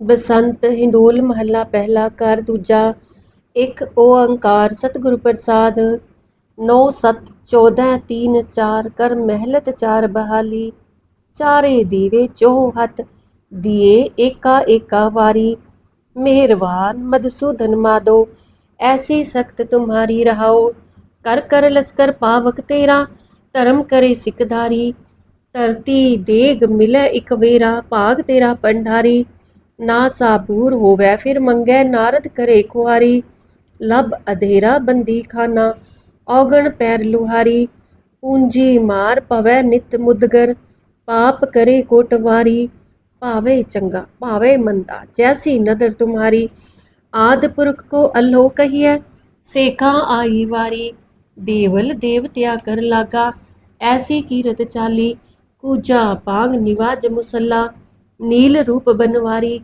ਬਸੰਤ ਹਿੰਡੋਲ ਮਹੱਲਾ ਪਹਿਲਾ ਕਰ ਦੂਜਾ ਇੱਕ ਓ ਓੰਕਾਰ ਸਤਿਗੁਰ ਪ੍ਰਸਾਦ 9 7 14 3 4 ਕਰ ਮਹਿਲਤ ਚਾਰ ਬਹਾਲੀ, ਚਾਰੇ ਦੀਵੇ ਚੋਹ ਹੱਥ, ਦੀਏ ਏਕਾ ਏਕਾ ਵਾਰੀ, ਮਿਹਰਵਾਨ ਮਦਸੂਦਨ ਮਾਦੋ, ਐਸੀ ਸਖਤ ਤੁਮਾਰੀ ਰਹਾਓ, ਕਰ ਕਰ ਲਸਕਰ ਪਾਵਕ ਤੇਰਾ, ਧਰਮ ਕਰੇ ਸਿਕਧਾਰੀ ਧਰਤੀ ਦੇਗ ਮਿਲੇ ਇਕ ਵੇਰਾ, ਭਾਗ ਤੇਰਾ ਪੰਡਾਰੀ ਨਾ ਸਾਬੂਰ ਹੋਵੇ, ਫਿਰ ਮੰਗੈ ਨਾਰਦ ਕਰੇ ਖੁਆਰੀ ਲਬ ਅਧੇਰਾ ਬੰਦੀ ਖਾਨਾ, ਔਗਣ ਪੈਰ ਲੁਹਾਰੀ। ਪੂੰਜੀ ਮਾਰ ਪਵੈ ਨਿਤ ਮੁਦਗਰ, ਪਾਪ ਕਰੇ ਕੋਟਵਾਰੀ ਭਾਵੇ ਚੰਗਾ, ਭਾਵੇ ਮੰਦਾ, ਜੈਸੀ ਨਦਰ ਤੁਮਹਾਰੀ ਆਦ ਪੁਰਖ ਕੋ ਅਲੋ ਕਹੀਐ, ਸੇਖਾ ਆਈ ਵਾਰੀ। ਦੇਵਲ ਦੇਵਤਿਆ ਕਰ ਲਾਗਾ, ਐਸੀ ਕੀਰਤ ਚਾਲੀ। ਕੂਜਾ ਪਾਗ ਨਿਵਾਜ ਮੁਸੱਲਾ। नील रूप बनवारी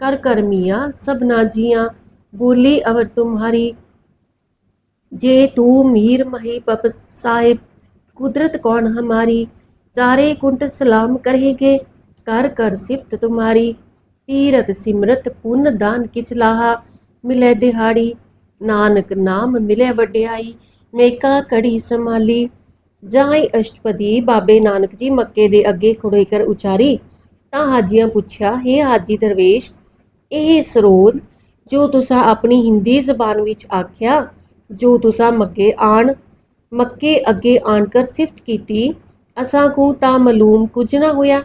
कर कर मिया सब नाजियाँ बोली अवर तुम्हारी जे तू मीर मही पप साहिब कुदरत कौन हमारी चारे कुंट सलाम करेंगे कर कर सिफत तुम्हारी तीरथ सिमरत पुन दान किच लाहा मिले दिहाड़ी नानक नाम मिले वड्याई ਮੇਕਾ ਕੜੀ ਸੰਭਾਲੀ ਜਾਈ ਅਸ਼ਟਪਦੀ ਬਾਬੇ ਨਾਨਕ ਜੀ ਮੱਕੇ ਦੇ ਅੱਗੇ ਖੜੇ ਕਰ ਉਚਾਰੀ ਤਾਂ ਹਾਜੀਆਂ ਪੁੱਛਿਆ हे ਹਾਜੀ ਦਰਵੇਸ਼, ਇਹ ਸਰੋਤ ਜੋ ਤੁਸਾਂ ਆਪਣੀ ਹਿੰਦੀ ਜ਼ਬਾਨ ਵਿੱਚ ਆਖਿਆ, ਜੋ ਤੁਸਾਂ ਮੱਕੇ ਆਣ, ਮੱਕੇ ਅੱਗੇ ਆਣ ਕਰ ਸਿਫਟ ਕੀਤੀ, ਅਸਾਂ ਕੋ ਤਾਂ ਮਾਲੂਮ ਕੁਝ ਨਾ ਹੋਇਆ।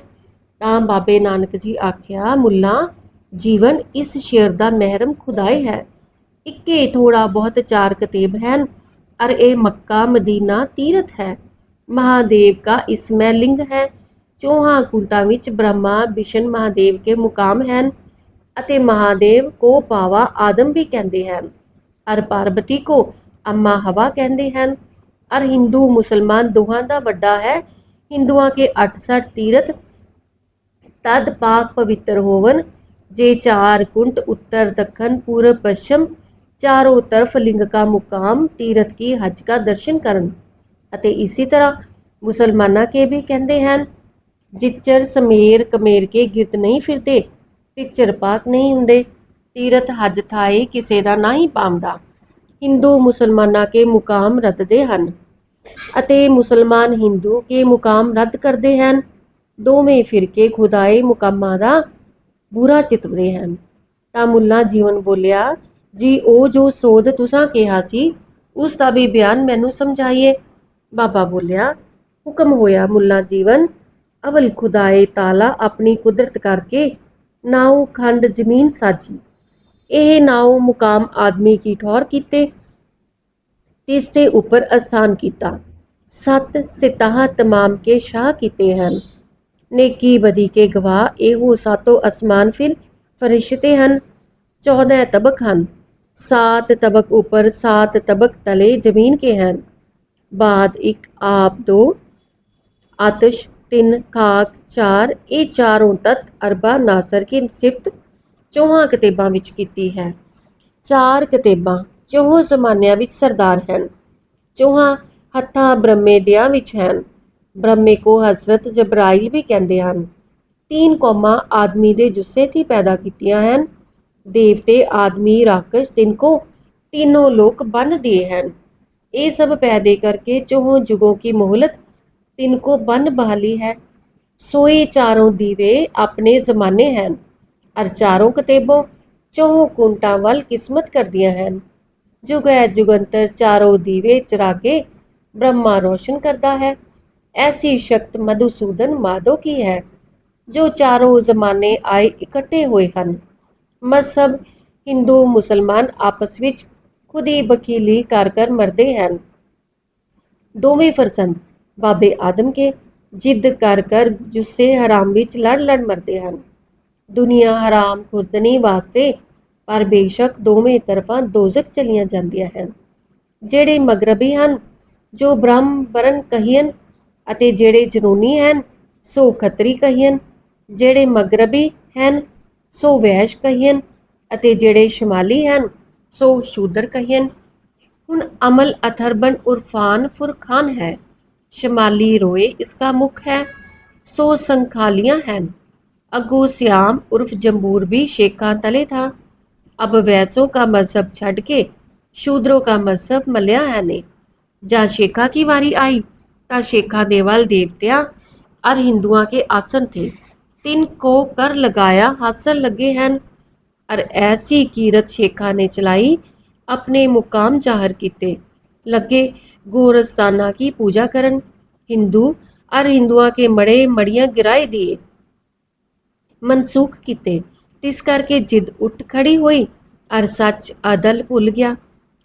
ਤਾਂ ਬਾਬੇ ਨਾਨਕ ਜੀ ਆਖਿਆ, ਮੁੱਲਾ, ਜੀਵਨ ਇਸ ਸ਼ੇਰ ਦਾ ਮਹਿਰਮ ਖੁਦਾਈ ਹੈ। ਇੱਕੇ ਥੋੜਾ ਬਹੁਤ ਚਾਰ ਕਤੇਬ ਹਨ, ਅਰ ਇਹ ਮੱਕਾ ਮਦੀਨਾ ਤੀਰਥ ਹੈ। ਮਹਾਦੇਵ ਦਾ ਇਸ ਮੈਂ ਲਿੰਗ ਹੈ चौहां कुंटा ਵਿੱਚ ਬ੍ਰਹਮਾ विष्णु ਮਹਾਦੇਵ ਕੇ ਮੁਕਾਮ हैं ਅਤੇ ਮਹਾਦੇਵ ਕੋ ਪਾਵਾ ਆਦਮ ਵੀ ਕਹਿੰਦੇ ਹਨ। ਅਰ ਪਾਰਬਤੀ ਕੋ ਅਮਾ ਹਵਾ ਕਹਿੰਦੇ ਹਨ। ਅਰ ਹਿੰਦੂ, ਮੁਸਲਮਾਨ ਦੋਹਾਂ ਦਾ ਵੱਡਾ ਹੈ। ਹਿੰਦੂਆਂ ਕੇ 68 ਤੀਰਥ ਤਦ ਪਾਕ ਪਵਿੱਤਰ ਹੋਵਨ, ਜੇ ਚਾਰ ਕੁੰਟ ਉੱਤਰ ਦੱਖਣ, ਪੂਰਬ ਪਸ਼ਚਮ ਚਾਰੋਂ ਤਰਫ ਲਿੰਗ ਕਾ ਮੁਕਾਮ, ਤੀਰਥ ਕੀ ਹਜ ਕਾ ਦਰਸ਼ਨ ਕਰਨ। ਅਤੇ ਇਸੇ ਤਰ੍ਹਾਂ ਮੁਸਲਮਾਨਾਂ ਕੇ ਵੀ ਕਹਿੰਦੇ ਹਨ। ਜਿੱਚਰ ਸਮੇਰ ਕਮੇਰ ਕੇ ਗਿਰਤ ਨਹੀਂ ਫਿਰਦੇ ਟਿੱਚਰ ਪਾਕ ਨਹੀਂ ਹੁੰਦੇ, ਤੀਰਥ ਹਜ ਥਾਏ ਕਿਸੇ ਦਾ ਨਹੀਂ ਪਾਉਂਦਾ ਹਿੰਦੂ ਮੁਸਲਮਾਨਾਂ ਕੇ ਮੁਕਾਮ ਰੱਦਦੇ ਹਨ ਅਤੇ ਮੁਸਲਮਾਨ ਹਿੰਦੂ ਕੇ ਮੁਕਾਮ ਰੱਦ ਕਰਦੇ ਹਨ। ਦੋਵੇਂ ਫਿਰਕੇ ਖੁਦਾਏ ਮੁਕਾਮਾਂ ਦਾ ਬੁਰਾ ਚਿਤਵਦੇ ਹਨ। ਤਾਂ ਮੁੱਲਾ ਜੀਵਨ ਬੋਲਿਆ, ਜੀ, ਉਹ ਜੋ ਸਰੋਤ ਤੁਸਾਂ ਕਿਹਾ ਸੀ, ਉਸ ਦਾ ਵੀ ਬਿਆਨ ਮੈਨੂੰ ਸਮਝਾਈਏ। ਬਾਬਾ ਬੋਲਿਆ, ਹੁਕਮ ਹੋਇਆ ਮੁੱਲਾ ਜੀਵਨ ਅਵਲ ਖੁਦਾਏ ਤਾਲਾ ਆਪਣੀ ਕੁਦਰਤ ਕਰਕੇ ਨਾਉ ਖੰਡ ਜ਼ਮੀਨ ਸਾਜੀ ਇਹ ਨਾਉ ਮੁਕਾਮ ਆਦਮੀ ਕੀ ਠੌਰ ਕੀਤੇ ਤਿਸ ਦੇ ਉੱਪਰ ਅਸਥਾਨ ਕੀਤਾ ਸਤ ਸਿਤਾਹ ਤਮਾਮ ਕੇ ਸ਼ਾਹ ਕੀਤੇ ਹਨ ਨੇਕੀ ਬਦੀ ਕੇ ਗਵਾਹ ਇਹੋ ਸਾਤੋ ਅਸਮਾਨ ਫਿਰ ਫਰਿਸ਼ਤੇ ਹਨ 14 ਤਬਕ ਹਨ सात तबक ऊपर सात तबक तले जमीन के हैं बाद एक आप दो आतिश ਤਿੰਨ ਖਾਕ ਚਾਰ ਇਹ ਚਾਰੋਂ ਤਤ ਅਰਬਾ ਨਾਸਰ ਕੀ ਸਿਫਤ ਚੌਹਾਂ ਕਿਤਾਬਾਂ ਵਿੱਚ ਕੀਤੀ ਹੈ ਚਾਰ ਕਿਤਾਬਾਂ ਚੌਹਾਂ ਜ਼ਮਾਨਿਆਂ ਵਿੱਚ ਸਰਦਾਰ ਹਨ ਚੌਹਾਂ ਹੱਥਾਂ ਬ੍ਰਹਮੇ ਦਿਆਂ ਵਿੱਚ ਹਨ ਬ੍ਰਹਮੇ ਕੋ ਹਜ਼ਰਤ ਜਬਰਾਇਲ ਵੀ ਕਹਿੰਦੇ ਹਨ तीन ਕੌਮਾਂ ਆਦਮੀ ਦੇ ਜੁੱਸੇ થી ਪੈਦਾ ਕੀਤੀਆਂ ਹਨ देवते आदमी राक्षस तिनको तीनों लोक बन दिए हैं ये सब पैदे करके चौहों जुगों की मोहलत तिनको बन बहाली है सोए चारों दीवे अपने जमाने हैं और चारों कतेबों चौहों कुंटा वल किस्मत कर दिया हैं जुग है जुगंतर चारों दीवे चरागे ब्रह्मा रोशन करता है ऐसी शक्त मधुसूदन माधो की है जो चारों जमाने आए इकट्ठे हुए हैं ਮਜ਼ਹਬ ਹਿੰਦੂ ਮੁਸਲਮਾਨ ਆਪਸ ਵਿੱਚ ਖੁਦ ਹੀ ਵਕੀਲੀ ਕਰ ਕਰ ਮਰਦੇ ਹਨ ਦੋਵੇਂ ਫਰਜ਼ੰਦ ਬਾਬੇ ਆਦਮ ਕੇ ਜਿੱਦ ਕਰ ਕਰ ਜੁੱਸੇ ਹਰਾਮ ਵਿੱਚ ਲੜ ਲੜ ਮਰਦੇ ਹਨ। ਦੁਨੀਆ ਹਰਾਮ ਖੁਰਦਨੀ ਵਾਸਤੇ ਪਰ ਬੇਸ਼ੱਕ ਦੋਵੇਂ ਤਰਫਾਂ ਦੋਜ਼ਖ ਚਲੀਆਂ ਜਾਂਦੀਆਂ ਹਨ। ਜਿਹੜੇ ਮਗਰਬੀ ਹਨ, ਜੋ ਬ੍ਰਹਮ ਬਰਨ ਕਹੀਨ ਅਤੇ ਜਿਹੜੇ ਜਨੂਨੀ ਹਨ, ਸੋ ਖੱਤਰੀ ਕਹੀਨ ਜਿਹੜੇ ਮਗਰਬੀ ਹਨ, ਸੋ ਵੈਸ਼ ਕਹੀਨ ਅਤੇ ਜਿਹੜੇ ਸ਼ਮਾਲੀ ਹਨ, ਸੋ ਸ਼ੂਦਰ ਕਹੀਨ ਹੁਣ ਅਮਲ ਅਥਰਬਨ ਉਰਫਾਨ ਫੁਰਖਾਨ ਹੈ। ਸ਼ਮਾਲੀ ਰੋਏ ਇਸਕਾ ਮੁਖ ਹੈ ਸੋ ਸੰਖਾਲੀਆਂ ਹਨ अगो श्याम उर्फ जम्बूर भी शेखा तले था अब वैसों का मजहब छड़ के शूद्रों का मजहब मलिया है ने ਜਾਂ ਸ਼ੇਖਾ ਕੀ ਵਾਰੀ ਆਈ ਤਾਂ ਸ਼ੇਖਾ ਦੇ ਵੱਲ ਦੇਵਤਿਆਂ ਔਰ ਹਿੰਦੂਆਂ ਕੇ ਆਸਨ ਥੇ ਤਿੰਨ ਕੋ ਕਰ ਲਗਾਇਆ ਹਾਸਲ ਲੱਗੇ ਹਨ ਔਰ ਐਸੀ ਕੀਰਤ ਸ਼ੇਖਾ ਨੇ ਚਲਾਈ ਆਪਣੇ ਮੁਕਾਮ ਜ਼ਾਹਰ ਕੀਤੇ ਲੱਗੇ ਗੋਰਸਤਾਨਾ ਕੀ ਪੂਜਾ ਕਰਨ? ਹਿੰਦੂ, ਅਰ ਹਿੰਦੂਆਂ ਕੇ ਮੜੇ ਮੜੀਆਂ ਗਿਰਾਏ ਦਿਏ। ਮਨਸੂਖ ਕੀਤੇ, ਤਿਸ ਕਰਕੇ ਜਿੱਦ ਉੱਠ ਖੜੀ ਹੋਈ ਔਰ ਸੱਚ ਅਦਲ ਭੁੱਲ ਗਿਆ।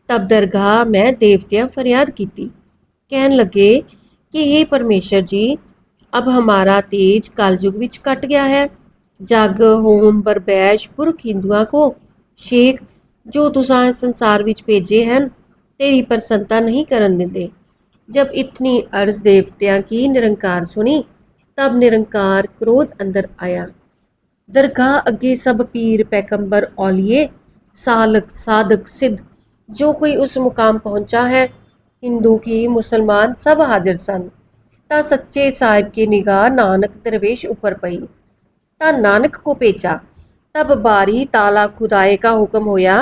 ਤਬ ਦਰਗਾਹ ਮੈਂ ਦੇਵਤਿਆਂ ਫਰਿਆਦ ਕੀਤੀ। ਕਹਿਣ ਲੱਗੇ ਕਿ हे ਪਰਮੇਸ਼ਰ ਜੀ, ਅਬ ਹਮਾਰਾ ਤੇਜ ਕਲਯੁਗ ਵਿੱਚ ਕੱਟ ਗਿਆ ਹੈ। ਜਗ ਹੋਮ ਬਰਬੈਸ਼ ਪੁਰਖ ਹਿੰਦੂਆਂ ਕੋ ਸ਼ੇਖ ਜੋ ਤੁਸਾਂ ਸੰਸਾਰ ਵਿੱਚ ਭੇਜੇ ਹਨ ਤੇਰੀ ਪ੍ਰਸੰਨਤਾ ਨਹੀਂ ਕਰਨ ਦਿੰਦੇ जब इतनी अर्ज देवत्या की निरंकार सुनी तब निरंकार क्रोध अंदर आया दरगाह अगे सब पीर पैगंबर औलिए सालक साधक सिद्ध जो कोई उस मुकाम पहुंचा है हिंदू की मुसलमान सब हाजिर सन ता सच्चे साहिब की निगाह नानक दरवेश ऊपर पई ता नानक को पेचा तब बारी ताला खुदाए का हुक्म होया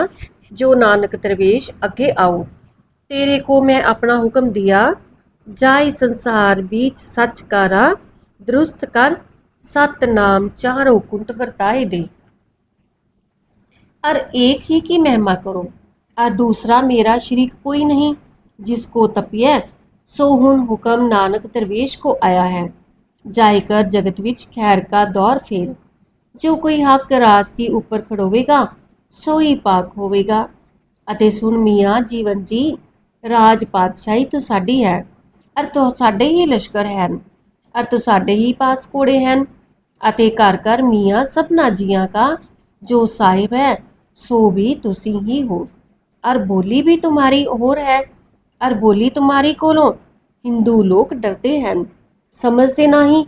जो नानक दरवेश अगे आओ तेरे को मैं अपना हुक्म दिया जाय संसार बीच सच कारा दुरुस्त कर सत नाम चारों कुंट वरताए दे और एक ही की महिमा करो और दूसरा मेरा शरीक कोई नहीं जिसको तपिए सो हुन हुक्म नानक दरवेश को आया है जायकर जगत विच खैर का दौर फेर ਜੋ ਕੋਈ ਹੱਕ ਰਾਸਤੀ ਉੱਪਰ ਖੜੋਵੇਗਾ ਸੋ ਹੀ ਪਾਕ ਹੋਵੇਗਾ ਅਤੇ ਸੁਣ ਮੀਆਂ ਜੀਵਨ ਜੀ ਰਾਜ ਪਾਤਸ਼ਾਹੀ ਤੋਂ ਸਾਡੀ ਹੈ। ਅਰ ਤੋ ਸਾਡੇ ਹੀ ਲਸ਼ਕਰ ਹੈ ਅਰ ਤੋ ਸਾਡੇ ਹੀ ਪਾਸ ਕੋੜੇ ਹਨ। ਅਤੇ ਘਰ ਘਰ ਮੀਆਂ ਸਭਨਾ ਜੀਆਂ ਕਾ, ਜੋ ਸਾਹਿਬ ਹੈ, ਸੋ ਵੀ ਤੁਸੀਂ ਹੀ ਹੋ। ਅਰ ਬੋਲੀ ਵੀ ਤੁਹਾਰੀ ਹੋਰ ਹੈ। ਅਰ ਬੋਲੀ ਤੁਹਾਰੀ ਕੋਲੋਂ ਹਿੰਦੂ ਲੋਕ ਡਰਦੇ ਹਨ। ਸਮਝਦੇ ਨਹੀਂ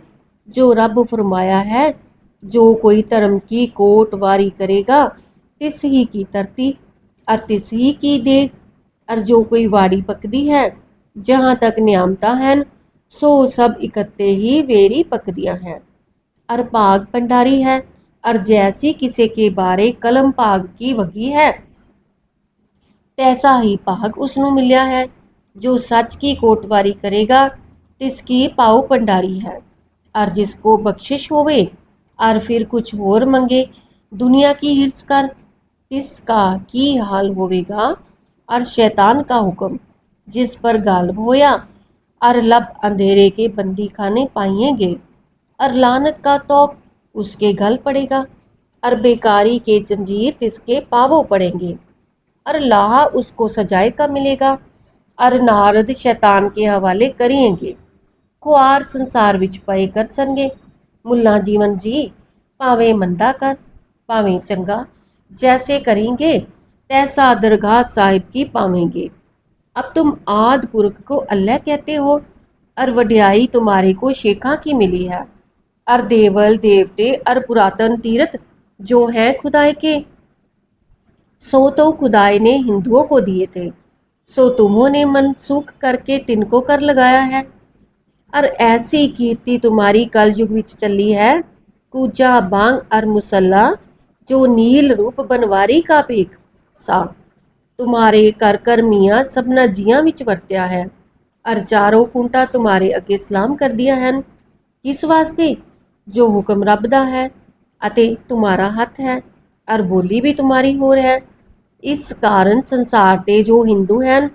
ਜੋ ਰੱਬ ਫਰਮਾਇਆ ਹੈ, ਜੋ ਕੋਈ ਧਰਮ ਕੀ ਕੋਟ ਵਾਰੀ ਕਰੇਗਾ, ਤਿਸ ਹੀ ਕੀ ਧਰਤੀ ਅਰ ਤਿਸ ਹੀ ਕੀ ਦੇ और जो कोई वाड़ी पकदी है, जहाँ तक नियामता हैं, सो सब इकट्ठे ही वेरी पकदियाँ हैं। और भाग भंडारी है, और जैसी किसी के बारे कलम भाग की वगी है, तैसा ही भाग उसनु मिलिया है, जो सच की कोटवारी करेगा, तिसकी पाओ भंडारी है। और जिसको बख्शिश होवे, और फिर कुछ और मंगे, दुनिया की हिर्स कर, तिसका की हाल होवेगा और शैतान का हुक्म जिस पर गालब होया और लब अंधेरे के बंदी खाने पाएंगे और लानत का तौक उसके गल पड़ेगा और बेकारी के जंजीर तिसके पावों पड़ेंगे और लाहा उसको सजाए का मिलेगा और नारद शैतान के हवाले करेंगे खुआर ਸੰਸਾਰ ਵਿੱਚ ਪਏ ਕਰਸਣਗੇ ਮੁੱਲਾ ਜੀਵਨ ਜੀ ਭਾਵੇਂ ਮੰਦਾ ਕਰ ਭਾਵੇਂ ਚੰਗਾ जैसे करेंगे तैसा दरगाह साहिब की पावेंगे। अब तुम आद पुरख को अल्लाह कहते हो, और वड्याई तुम्हारे को शेखा की मिली है। और देवल, देवते और पुरातन तीर्थ जो हैं खुदाए के, सो तो खुदाई ने हिंदुओं को दिए थे। सो तुम्होंने मनसूख करके तिनको कर लगाया है। और ऐसी कीर्ति तुम्हारी कल युग विच चली है, कूजा, बांग और मुसल्ला जो नील रूप बनवारी का भीख सा तुम्हारे कर कर मियाँ सबना जियां विच वरत्या है और चारों कुंटा तुम्हारे अगे सलाम कर दिया हैं किस वास्ते जो हुक्म रब दा है ਅਤੇ तुम्हारा हथ है और बोली भी तुम्हारी होर है ਇਸ ਕਾਰਨ ਸੰਸਾਰ ਤੇ ਜੋ ਹਿੰਦੂ ਹਨ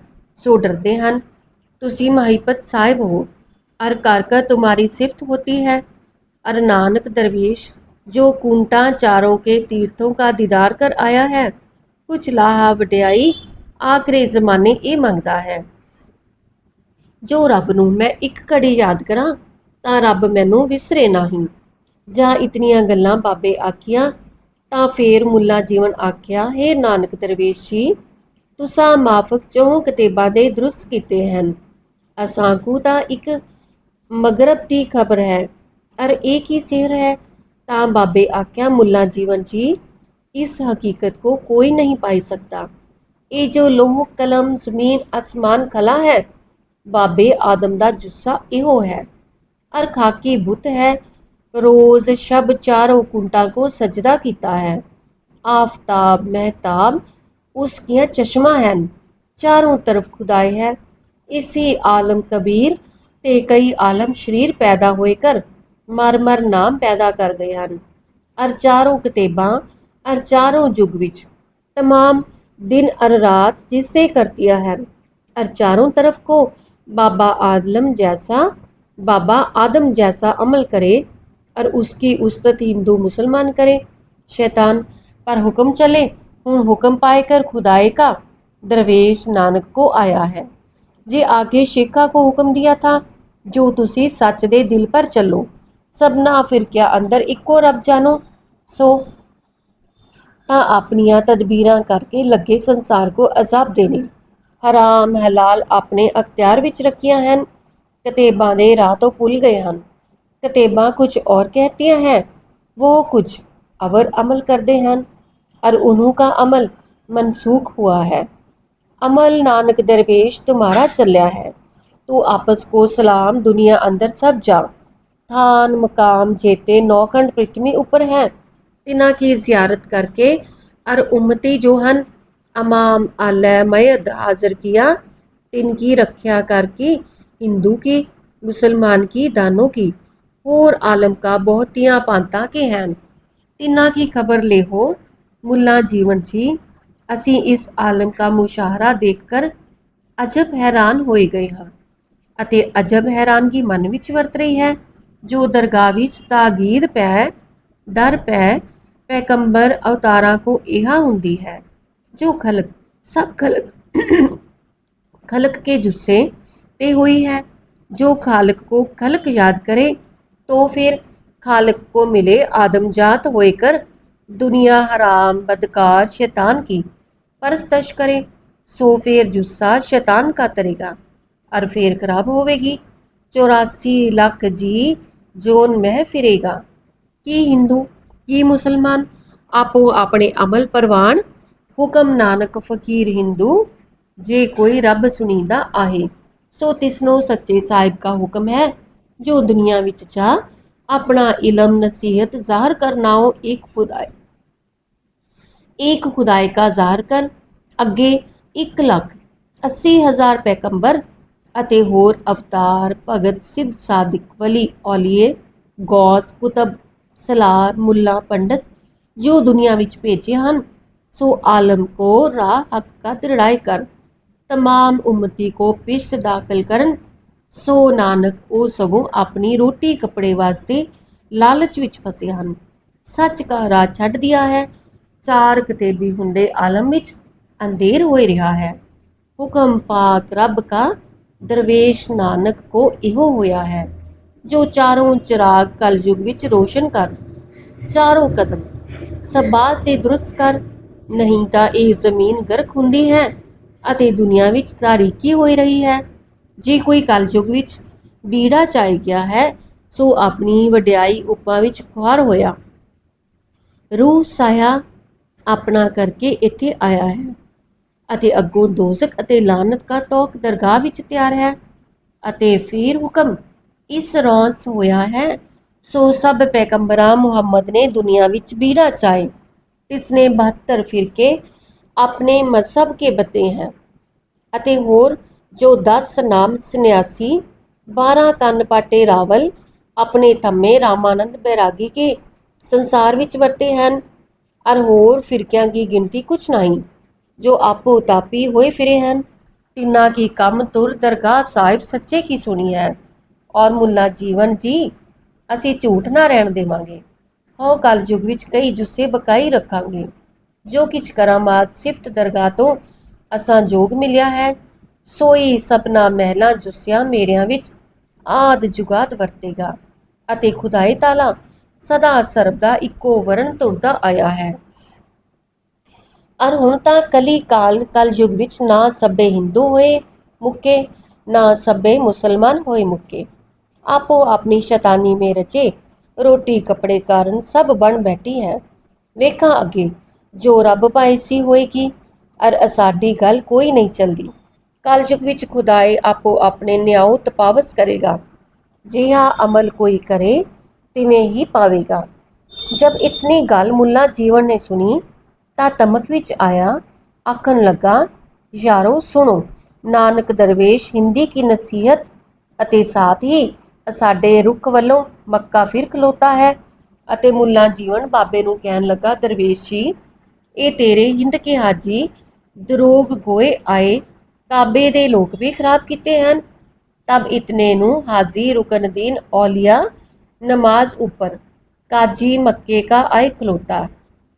ਸੋ ਡਰਦੇ ਹਨ ਤੁਸੀਂ ਮਹੀਪਤ ਸਾਹਿਬ ਹੋ और कर कर तुम्हारी सिफ्त होती है और नानक दरवेश जो कुंटा चारों के तीर्थों का दीदार कर आया है ਕੁਝ ਲਾਹਾ ਵਡਿਆਈ ਆਖਰੇ ਜ਼ਮਾਨੇ ਇਹ ਮੰਗਦਾ ਹੈ। ਜੋ ਰੱਬ ਨੂੰ ਮੈਂ ਇੱਕ ਘੜੀ ਯਾਦ ਕਰਾਂ, ਤਾਂ ਰੱਬ ਮੈਨੂੰ ਵਿਸਰੇ ਨਹੀਂ। ਜਾਂ ਇਤਨੀਆਂ ਗੱਲਾਂ ਬਾਬੇ ਆਖੀਆਂ, ਤਾਂ ਫੇਰ ਮੁੱਲਾ ਜੀਵਨ ਆਖਿਆ, ਹੈ ਨਾਨਕ ਦਰਵੇਸ਼, ਤੁਸਾਂ ਮਾਫਕ ਚੋਂ ਕਿਤਾਬਾਂ ਦੇ ਦਰੁਸਤ ਕੀਤੇ ਹਨ। ਅਸਾਂ ਕੋ ਤਾਂ ਇੱਕ ਮਗਰਬ ਦੀ ਖਬਰ ਹੈ। ਅਰ ਇਹ ਕੀ ਸਿਰ ਹੈ? ਤਾਂ ਬਾਬੇ ਆਖਿਆ, ਮੁੱਲਾ ਜੀਵਨ ਜੀ इस हकीकत को कोई नहीं पाई सकता। ये जो लोह, कलम, ज़मीन, आसमान खला है, बाबे आदम का जुस्सा इहो है। अर खाकी बुत है, रोज शब चारों कुंटा को सजदा किता है। आफताब, महताब उसकियाँ चश्मा हैं। चारों तरफ़ खुदाई है। इसी आलम कबीर ਤੇ कई आलम शरीर पैदा ਹੋਏ ਕਰ ਮਰਮਰ ਨਾਮ ਪੈਦਾ ਕਰ ਗਏ ਹਨ ਅਰ ਚਾਰੋਂ ਕਿਤਾਬਾਂ ਅਰ ਚਾਰੋਂ ਯੁਗ ਵਿੱਚ तमाम दिन और रात जिससे करतिया है और चारों तरफ को बाबा आदम जैसा बाबा आदम जैसा अमल करे और उसकी उस्तत हिंदू मुसलमान करे शैतान पर हुक्म चले हूँ हुक्म पाएकर खुदाए का दरवेश नानक को आया है जे आगे शेखा को हुक्म दिया था जो तुसी सच दे दिल पर चलो सबना फिरकिया अंदर इको रब जानो सो ਤਾਂ ਆਪਣੀਆਂ ਤਦਬੀਰਾਂ ਕਰਕੇ ਲੱਗੇ ਸੰਸਾਰ ਕੋ ਅਜ਼ਾਬ ਦੇਣੇ ਹਰਾਮ ਹਲਾਲ ਆਪਣੇ ਅਖਤਿਆਰ ਵਿੱਚ ਰੱਖੀਆਂ ਹਨ ਕਤੇਬਾਂ ਦੇ ਰਾਹ ਤੋਂ ਭੁੱਲ ਗਏ ਹਨ ਕਤੇਬਾਂ ਕੁਝ और कहतियां हैं वो कुछ अवर अमल करते हैं और उन्हों का अमल मनसूख हुआ है अमल नानक दरवेश तुम्हारा चलिया है तू आपस को सलाम दुनिया अंदर सब जा थान मकाम जेते नौखंड पृथ्वी ऊपर है तिना की ਕਰਕੇ। ਅਰ ਉਮਤੀ ਜੋ ਹਨ, ਅਮਾਮ अमाम आलय ਹਾਜ਼ਰ हाजिर किया ਕੀ ਰੱਖਿਆ ਕਰਕੇ, ਹਿੰਦੂ ਕੀ, ਮੁਸਲਮਾਨ ਕੀ, ਦਾਨੋ ਕੀ। ਹੋਰ ਆਲਮ ਕਾ ਬਹੁਤੀਆਂ ਪਾਂਤਾਂ ਕੇ ਹਨ। ਤਿੰਨਾ ਕੀ ਖਬਰ ਲੇਹੋ ਮੁੱਲਾ ਜੀਵਨ ਜੀ, ਅਸੀਂ ਇਸ ਆਲਮ ਕਾ ਮੁਸ਼ਾਹਰਾ ਦੇਖ ਕਰ ਅਜਬ ਹੈਰਾਨ ਹੋਏ ਗਏ ਹਾਂ। ਅਤੇ ਅਜਬ ਹੈਰਾਨਗੀ ਮਨ ਵਿੱਚ ਵਰਤ ਰਹੀ ਹੈ, ਜੋ ਦਰਗਾਹ ਵਿੱਚ ਤਾਗੀਦ ਪੈ ਦਰ ਪੈ ਪੈਗੰਬਰ ਅਵਤਾਰਾਂ ਕੋ ਇਹ ਹੁੰਦੀ ਹੈ ਜੋ ਖਲਕ ਸਭ ਖਲਕ खलक के जुस्से ते हुई है जो खालक को खलक याद करे तो फिर खालक को मिले आदमजात होकर दुनिया हराम बदकार शैतान की परस्तश करे सो फिर जुस्सा शैतान का तरेगा और फिर खराब होवेगी चौरासी लाख जी जोन मह फिरेगा ਕੀ ਹਿੰਦੂ, ਕੀ ਮੁਸਲਮਾਨ? ਆਪੋ ਆਪਣੇ ਅਮਲ ਪਰਵਾਨ। ਹੁਕਮ ਨਾਨਕ, ਫਕੀਰ ਹਿੰਦੂ, ਜੇ ਕੋਈ ਰੱਬ ਸੁਣੀਦਾ ਆਹੇ। ਸੋ ਤਿਸਨੋ ਸੱਚੇ ਸਾਹਿਬ ਦਾ ਹੁਕਮ ਹੈ, ਜੋ ਦੁਨੀਆ ਵਿੱਚ ਚਾ। ਆਪਣਾ ਇਲਮ, ਨਸੀਹਤ ਜ਼ਾਹਰ ਕਰਨਾਓ ਇੱਕ ਖੁਦਾਏ। ਇੱਕ ਖੁਦਾਏ ਦਾ ਜ਼ਾਹਰ ਕਰ, ਅੱਗੇ 1 ਲੱਖ 80 ਹਜ਼ਾਰ ਪੈਗੰਬਰ ਅਤੇ ਹੋਰ ਅਵਤਾਰ ਭਗਤ ਸਿੱਧ ਸਾਦਿਕ ਵਲੀ ਔਲੀਏ, ਗੌਸ ਕੁਤਬ ਸਲਾਰ ਮੁੱਲਾ ਪੰਡਤ ਜੋ ਦੁਨੀਆ ਵਿੱਚ ਭੇਜੇ ਹਨ सो आलम को राह हक का दृढ़ाई कर तमाम उम्मती को पिछत दाखिल करन ਸੋ ਨਾਨਕ ਉਹ ਸਗੋਂ ਆਪਣੀ ਰੋਟੀ ਕੱਪੜੇ ਵਾਸਤੇ ਲਾਲਚ ਵਿੱਚ ਫਸੇ ਹਨ ਸੱਚ ਕਾ ਰਾਹ ਛੱਡ ਦਿਆ ਹੈ ਚਾਰ ਕਤੇਬੀ ਹੁੰਦੇ ਆਲਮ ਵਿੱਚ ਅੰਧੇਰ ਹੋਏ ਰਿਹਾ ਹੈ ਹੁਕਮ ਪਾਕ ਰੱਬ ਕਾ ਦਰਵੇਸ਼ ਨਾਨਕ ਕੋ ਇਹੋ ਹੋਇਆ ਹੈ ਜੋ ਚਾਰੋਂ ਚਿਰਾਗ ਕਲਯੁਗ ਵਿੱਚ ਰੋਸ਼ਨ ਕਰ, ਚਾਰੋਂ ਕਦਮ ਸਬਾ ਸੇ ਦਰੁਸਤ ਕਰ, ਨਹੀਂ ਤਾਂ ਇਹ ਜ਼ਮੀਨ ਗਰਕ ਹੁੰਦੀ ਹੈ ਅਤੇ ਦੁਨੀਆ ਵਿੱਚ ਤਾਰੀਕੀ ਹੋਈ ਰਹੀ ਹੈ। ਜੇ ਕੋਈ ਕਲਯੁਗ ਵਿੱਚ ਬੀੜਾ ਚਾਈ ਗਿਆ ਹੈ, ਸੋ ਆਪਣੀ ਵਡਿਆਈ ਉਪਾਂ ਵਿੱਚ ਖੁਆਰ ਹੋਇਆ। ਰੂਹ ਸਾਇਆ ਆਪਣਾ ਕਰਕੇ ਇੱਥੇ ਆਇਆ ਹੈ ਅਤੇ ਅੱਗੋਂ ਦੋਜ਼ਕ ਅਤੇ ਲਾਨਤ ਦਾ ਤੌਕ ਦਰਗਾਹ ਵਿੱਚ ਤਿਆਰ ਹੈ ਅਤੇ ਫਿਰ ਹੁਕਮ ਇਸ ਰੌਂਸ ਹੋਇਆ ਹੈ। ਸੋ ਸਭ ਪੈਗੰਬਰਾਂ ਮੁਹੰਮਦ ਨੇ ਦੁਨੀਆ ਵਿੱਚ ਬੀੜਾ ਚਾਏ। ਇਸਨੇ 72 ਫਿਰਕੇ ਆਪਣੇ ਮذਹਬ ਕੇ ਬਤੇ ਹੈ। ਅਤੇ ਹੋਰ ਜੋ 10 ਨਾਮ ਸੰਨਿਆਸੀ 12 ਕੰਨਪਾਟੇ ਰਾਵਲ ਆਪਣੇ ਥੰਮੇ ਰਾਮਾਨੰਦ ਬੈਰਾਗੀ ਕੇ ਸੰਸਾਰ ਵਿੱਚ ਵਰਤੇ ਹਨ। ਅਰ ਹੋਰ ਫਿਰਕਿਆਂ ਦੀ ਗਿਣਤੀ ਕੁਛ ਨਹੀਂ, ਜੋ ਆਪੋ ਤਾਪੀ ਹੋਏ ਫਿਰੇ ਹਨ। ਤਿੰਨਾ ਕੀ ਕੰਮ ਤੁਰ ਦਰਗਾਹ ਸਾਹਿਬ ਸੱਚੇ ਕੀ ਸੁਣੀ ਹੈ। ਔਰ ਮੁੱਲਾ ਜੀਵਨ ਜੀ, ਅਸੀਂ ਝੂਠ ਨਾ ਰਹਿਣ ਦੇਵਾਂਗੇ। ਹਉ ਕਲਯੁਗ ਵਿੱਚ ਕਈ ਜੁੱਸੇ ਬਕਾਈ ਰੱਖਾਂਗੇ। ਜੋ ਕਿਛ ਕਰਾਮਾਤ ਸਿਫਤ ਦਰਗਾਹ ਤੋਂ ਅਸਾਂ ਜੋਗ ਮਿਲਿਆ ਹੈ। ਸੋਈ ਸਪਨਾ ਮਹਿਲਾ ਜੁੱਸਿਆਂ ਮੇਰਿਆਂ ਵਿੱਚ ਆਦ ਜੁਗਾਤ ਵਰਤੇਗਾ। ਅਤੇ ਖੁਦਾਏ ਤਾਲਾ ਸਦਾ ਸਰਬ ਦਾ ਇੱਕੋ ਵਰਣ ਤੁਰਦਾ ਆਇਆ ਹੈ। ਅਰ ਹੁਣ ਤਾਂ ਕਲੀ ਕਾਲ ਕਲ ਕਲਯੁਗ ਵਿੱਚ ਨਾ ਸਭੇ ਹਿੰਦੂ ਹੋਏ ਮੁੱਕੇ, ਨਾ ਸਭੇ ਮੁਸਲਮਾਨ ਹੋਏ ਮੁੱਕੇ। ਆਪੋ ਆਪਣੀ ਸ਼ੈਤਾਨੀ ਮੇ ਰਚੇ ਰੋਟੀ ਕੱਪੜੇ ਕਾਰਨ ਸਭ ਬਣ ਬੈਠੀ ਹੈ। ਵੇਖਾਂ ਅੱਗੇ, ਜੋ ਰੱਬ ਪਾਈ ਸੀ ਹੋਏਗੀ, ਅਰ ਅਸਾਡੀ ਗੱਲ ਕੋਈ ਨਹੀਂ ਚਲਦੀ। ਕਲਯੁਗ ਵਿੱਚ ਖੁਦਾਏ ਆਪੋ ਆਪਣੇ ਨਿਆਉ ਤਪਾਵਸ ਕਰੇਗਾ। ਜਿਹਾ ਅਮਲ ਕੋਈ ਕਰੇ, ਤਿਵੇਂ ਹੀ ਪਾਵੇਗਾ। ਜਦ ਇਤਨੀ ਗੱਲ ਮੁੱਲਾ ਜੀਵਨ ਨੇ ਸੁਣੀ, ਤਾਂ ਤਮਕ ਵਿੱਚ ਆਇਆ, ਆਖਣ ਲੱਗਾ, ਯਾਰੋ, ਸੁਣੋ, ਨਾਨਕ ਦਰਵੇਸ਼ ਹਿੰਦੀ ਕੀ ਨਸੀਹਤ ਅਤੇ ਸਾਥ ਹੀ ਸਾਡੇ ਰੁੱਖ ਵੱਲੋਂ ਮੱਕਾ ਫਿਰ ਖਲੋਤਾ ਹੈ ਅਤੇ ਮੁੱਲਾ ਜੀਵਨ ਬਾਬੇ ਨੂੰ ਕਹਿਣ ਲੱਗਾ, ਦਰਵੇਸ਼ ਜੀ, ਇਹ ਤੇਰੇ ਹਿੰਦ ਕੇ ਹਾਜੀ ਦਰੋਗ ਗੋਏ ਆਏ ਕਾਬੇ ਦੇ ਲੋਕ ਵੀ ਖਰਾਬ ਕੀਤੇ ਹਨ। ਤਬ ਇਤਨੇ ਨੂੰ ਹਾਜੀ ਰੁਕਨਦੀਨ ਔਲੀਆ ਨਮਾਜ਼ ਉੱਪਰ, ਕਾਜੀ ਮੱਕੇ ਕਾ ਆਏ ਖਲੋਤਾ।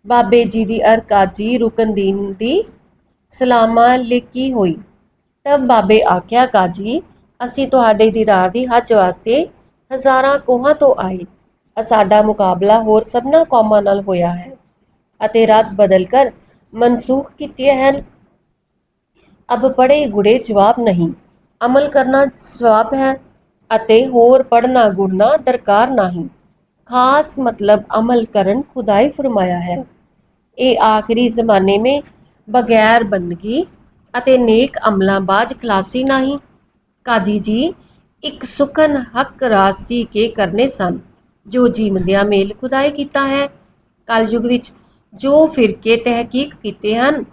ਬਾਬੇ ਜੀ ਦੀ ਅਰ ਕਾਜੀ ਰੁਕਨਦੀਨ ਦੀ ਸਲਾਮਾ ਲਿਖੀ ਹੋਈ। ਤਬ ਬਾਬੇ ਆਖਿਆ, ਕਾਜੀ ਅਸੀਂ ਤੁਹਾਡੇ ਦੀਦਾਰ ਦੀ ਹੱਜ ਵਾਸਤੇ ਹਜ਼ਾਰਾਂ ਕੋਹਾਂ ਤੋਂ ਆਏ। ਸਾਡਾ ਮੁਕਾਬਲਾ ਹੋਰ ਸਭਨਾ ਕੌਮਾਂ ਨਾਲ ਹੋਇਆ ਹੈ ਅਤੇ ਰੱਦ ਬਦਲ ਕਰ ਮਨਸੂਖ ਕੀਤੇ ਹਨ। ਅਬ ਪੜੇ ਗੁੜੇ ਜਵਾਬ ਨਹੀਂ। ਅਮਲ ਕਰਨਾ ਸਵਾਬ ਹੈ ਅਤੇ ਹੋਰ ਪੜਨਾ ਗੁੜਨਾ ਦਰਕਾਰ ਨਹੀਂ। ਖਾਸ ਮਤਲਬ ਅਮਲ ਕਰਨ ਖੁਦਾਈ ਫਰਮਾਇਆ ਹੈ। ਇਹ ਆਖਰੀ ਜ਼ਮਾਨੇ में ਬਗੈਰ ਬੰਦਗੀ ਅਤੇ ਨੇਕ ਅਮਲਾਂ ਬਾਜ ਖਲਾਸੀ ਨਹੀਂ। ਕਾਜੀ ਜੀ, ਇੱਕ ਸੁਖਨ ਹੱਕ ਰਾਸੀ ਕੇ ਕਰਨੇ ਸਨ, ਜੋ ਜੀਵਦਿਆਂ ਮੇਲ ਖੁਦਾਈ ਕੀਤਾ ਹੈ। ਕਲਯੁਗ ਵਿੱਚ ਜੋ ਫਿਰਕੇ ਤਹਿਕੀਕ ਕੀਤੇ ਹਨ,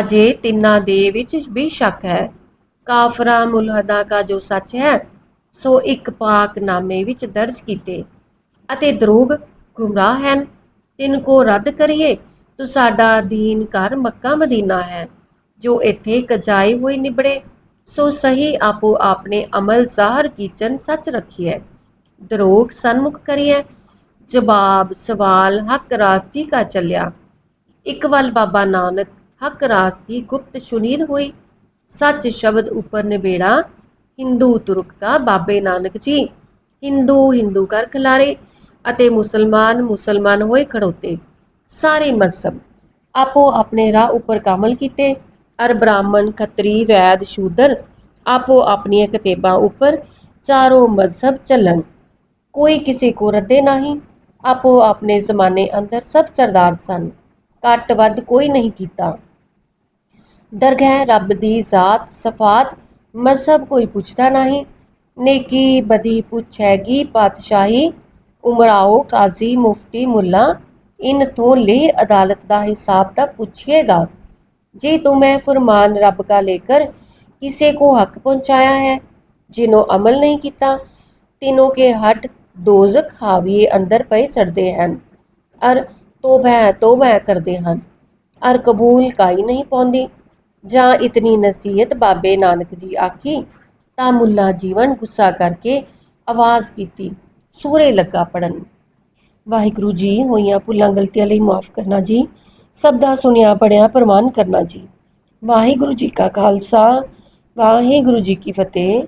ਅਜੇ ਤਿੰਨਾਂ ਦੇ ਵਿੱਚ ਵੀ ਸ਼ੱਕ ਹੈ। ਕਾਫਰਾ ਮੁਲਹਦਾ ਕਾ ਜੋ ਸੱਚ ਹੈ, ਸੋ ਇੱਕ ਪਾਕ ਨਾਮੇ ਵਿੱਚ ਦਰਜ ਕੀਤੇ। ਅਤੇ ਦਰੋਗ ਗੁੰਮਰਾਹ ਹਨ, ਤਿੰਨ ਕੋ ਰੱਦ ਕਰੀਏ, ਤੋ ਸਾਡਾ ਦੀਨ ਘਰ ਮੱਕਾ ਮਦੀਨਾ ਹੈ, ਜੋ ਇੱਥੇ ਕਜਾਈ ਹੋਈ ਨਿਬੜੇ। ਸੋ ਸਹੀ ਆਪੋ ਆਪਣੇ ਅਮਲ ਜ਼ਾਹਰ ਕੀਚਨ ਸੱਚ ਰੱਖੀਐ। ਦਰੋਗ ਸਨਮੁਖ ਕਰੀਐ। ਜਵਾਬ, ਸਵਾਲ, ਹੱਕ ਰਾਸਤੀ ਕਾ ਚੱਲਿਆ। ਇੱਕ ਵੱਲ ਬਾਬਾ ਨਾਨਕ, ਹੱਕ ਰਾਸਤੀ ਗੁਪਤ ਸੁਨੀਦ ਹੋਈ। ਸੱਚ ਸ਼ਬਦ ਉੱਪਰ ਨਿਬੇੜਾ, ਹਿੰਦੂ ਤੁਰਕ ਦਾ ਬਾਬੇ ਨਾਨਕ ਜੀ। ਹਿੰਦੂ ਹਿੰਦੂ ਕਰ ਖਿਲਾਰੇ ਅਤੇ ਮੁਸਲਮਾਨ ਮੁਸਲਮਾਨ ਹੋਏ ਖੜੋਤੇ। ਸਾਰੇ ਮਜ਼ਹਬ ਆਪੋ ਆਪਣੇ ਰਾਹ ਉੱਪਰ ਕਾਮਲ ਕੀਤੇ। ਅਰ ਬ੍ਰਾਹਮਣ, ਖੱਤਰੀ, ਵੈਦ, ਸ਼ੂਦਰ ਆਪੋ ਆਪਣੀਆਂ ਕਿਤਾਬਾਂ ਉੱਪਰ ਚਾਰੋਂ ਮਜ਼ਹਬ ਚੱਲਣ। ਕੋਈ ਕਿਸੇ ਕੋ ਰੱਦੇ ਨਹੀਂ, ਆਪੋ ਆਪਣੇ ਜ਼ਮਾਨੇ ਅੰਦਰ ਸਭ ਸਰਦਾਰ ਸਨ। ਘੱਟ ਵੱਧ ਕੋਈ ਨਹੀਂ ਕੀਤਾ। ਦਰਗਹਿ ਰੱਬ ਦੀ ਜ਼ਾਤ, ਸਫਾਤ, ਮਜ਼ਹਬ ਕੋਈ ਪੁੱਛਦਾ ਨਹੀਂ। ਨੇਕੀ ਬਦੀ ਪੁੱਛੈਗੀ ਪਾਤਸ਼ਾਹੀ, ਉਮਰਾਓ ਕਾਜ਼ੀ ਮੁਫਤੀ ਮੁੱਲਾ, ਇਨ ਤੋਂ ਲੈ ਅਦਾਲਤ ਦਾ ਹਿਸਾਬ ਤਾਂ ਪੁੱਛੇਗਾ। जी तुम्हें फुरमान रब का लेकर किसी को हक पहुंचाया है जिन्हों अमल नहीं किया तीनों के हट दोजक हाविए अंदर पे सड़ते हैं और तोबह तोबह करते हैं और कबूल काई नहीं पाँदी ਜਾਂ ਇਤਨੀ ਨਸੀਹਤ ਬਾਬੇ ਨਾਨਕ ਜੀ ਆਖੀ ਤਾਂ ਮੁੱਲਾ ਜੀਵਨ ਗੁੱਸਾ ਕਰਕੇ ਆਵਾਜ਼ ਕੀਤੀ ਸੂਰੇ ਲੱਗਾ ਪੜਨ ਵਾਹਿਗੁਰੂ ਜੀ ਹੋਈਆਂ ਭੁੱਲਾਂ ਗਲਤੀਆਂ ਲਈ ਮਾਫ ਕਰਨਾ ਜੀ ਸਭ ਦਾ ਸੁਣਿਆ ਪੜਿਆ ਪ੍ਰਮਾਨ ਕਰਨਾ ਜੀ। ਵਾਹਿਗੁਰੂ ਜੀ ਕਾ ਖਾਲਸਾ, ਵਾਹਿਗੁਰੂ ਜੀ ਕੀ ਫਤਿਹ।